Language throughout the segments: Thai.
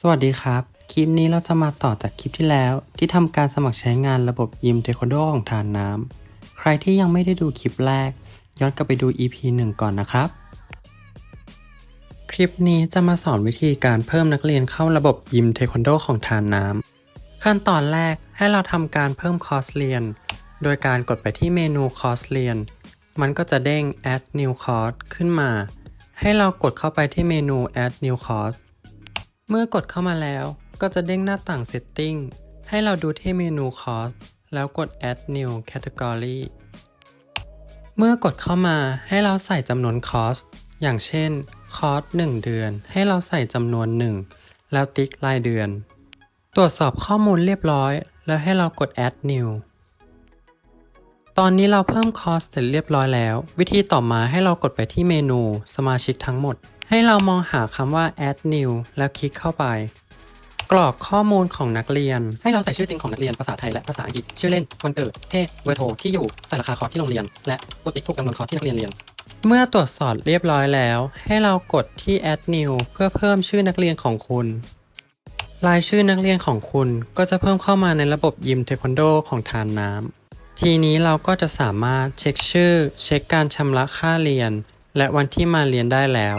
สวัสดีครับ คลิปนี้เราจะมาต่อจากคลิปที่แล้ว ที่ทำการสมัครใช้งานระบบยิมเทควันโดของทานน้ำ ใครที่ยังไม่ได้ดูคลิปแรก ย้อนกลับไปดู EP 1 ก่อนนะครับ คลิปนี้จะมาสอนวิธีการเพิ่มนักเรียนเข้าระบบยิมเทควันโดของทานน้ำ ขั้นตอนแรกให้เราทำการเพิ่มคอร์สเรียน โดยการกดไปที่เมนูคอร์สเรียน มันก็จะเด้ง add new course ขึ้นมา ให้เรากดเข้าไปที่เมนู add new course เมื่อกดเข้ามาแล้วก็จะเด้งหน้าต่าง Setting ให้เราดูที่เมนู Course แล้วกด Add New Category เมื่อกดเข้ามาให้เราใส่จำนวนคอร์สอย่างเช่นคอร์ส1เดือน ให้เราใส่จำนวน 1 แล้วติ๊กรายเดือน ตรวจสอบข้อมูลเรียบร้อย แล้วให้เรากด Add New ตอนนี้เราเพิ่มคอร์สเสร็จเรียบร้อยแล้ว วิธีต่อมาให้เรากดไปที่เมนูสมาชิกทั้งหมด ให้เรามองหาคำว่า add new แล้วคลิกเข้าไป กรอกข้อมูลของนักเรียน ให้เราใส่ชื่อจริงของนักเรียนภาษาไทยและภาษาอังกฤษ ชื่อเล่น วันเกิด เพศ เบอร์โทร ที่อยู่ใส่ราคาคอร์สที่โรงเรียน และกดติ๊กถูกจำนวนคอร์สที่นักเรียนเรียน เมื่อตรวจสอบเรียบร้อยแล้ว ให้เรากดที่ add new เพื่อเพิ่มชื่อนักเรียนของคุณ รายชื่อนักเรียนของคุณก็จะเพิ่มเข้ามาในระบบยิมเทควันโดของทานน้ำ ทีนี้เราก็จะสามารถเช็คชื่อ เช็คการชำระค่าเรียน และวันที่มาเรียนได้แล้ว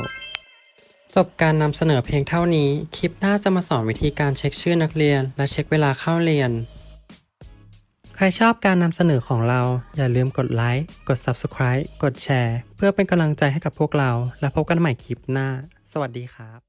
จบการนำเสนอเพียงเท่านี้ คลิปหน้าจะมาสอนวิธีการเช็คชื่อนักเรียน และเช็คเวลาเข้าเรียน ใครชอบการนำเสนอของเรา อย่าลืมกดไลค์ กด Subscribe กดแชร์ เพื่อเป็นกำลังใจให้กับพวกเรา และพบกันใหม่คลิปหน้า สวัสดีครับ